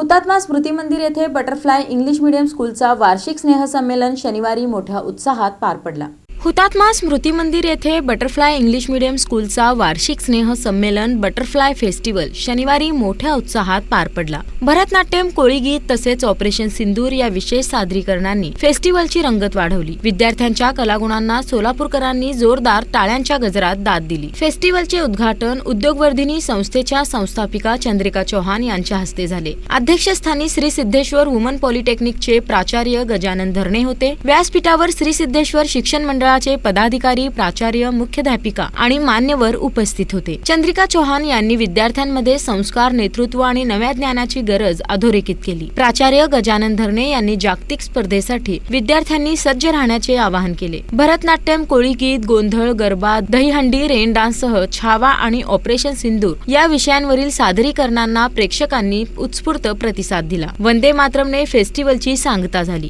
हुतात्मा स्मृती मंदिर येथे बटरफ्लाय इंग्लिश मीडियम स्कूलचा वार्षिक स्नेहसंमेलन शनिवारी मोठ्या उत्साहात पार पडला. हुतात्मा स्मृती मंदिर येथे बटरफ्लाय इंग्लिश मीडियम स्कूलचा वार्षिक स्नेह संमेलन बटरफ्लाय फेस्टिवल शनिवारी मोठ्या उत्साहात पार पडला. भरतनाट्यम कोळीगीत तसेच ऑपरेशन सिंदूर या विशेष सादरीकरणांनी फेस्टिवलची रंगत वाढवली. विद्यार्थ्यांच्या कलागुणांना सोलापूरकरांनी जोरदार टाळ्यांच्या गजरात दाद दिली. फेस्टिवलचे उद्घाटन उद्योगवर्धिनी संस्थेच्या संस्थापिका चंद्रिका चौहान यांच्या हस्ते झाले. अध्यक्षस्थानी श्री सिद्धेश्वर वुमन पॉलिटेक्निकचे प्राचार्य गजानन धरणे होते. व्यासपीठावर श्री सिद्धेश्वर शिक्षण मंडळ मंडळाचे पदाधिकारी प्राचार्य मुख्याध्यापिका आणि मान्यवर उपस्थित होते. चंद्रिका चौहान यांनी विद्यार्थ्यांमध्ये संस्कार नेतृत्व आणि नव्या ज्ञानाची गरज अधोरेखित केली. प्राचार्य गजानन धरणे यांनी जागतिक स्पर्धेसाठी विद्यार्थ्यांनी सज्ज राहण्याचे आवाहन केले. भरतनाट्यम कोळी गीत गोंधळ गरबा दहीहंडी रेन डान्ससह छावा आणि ऑपरेशन सिंदूर या विषयांवरील सादरीकरणांना प्रेक्षकांनी उत्स्फूर्त प्रतिसाद दिला. वंदे मातरमने फेस्टिवलची सांगता झाली.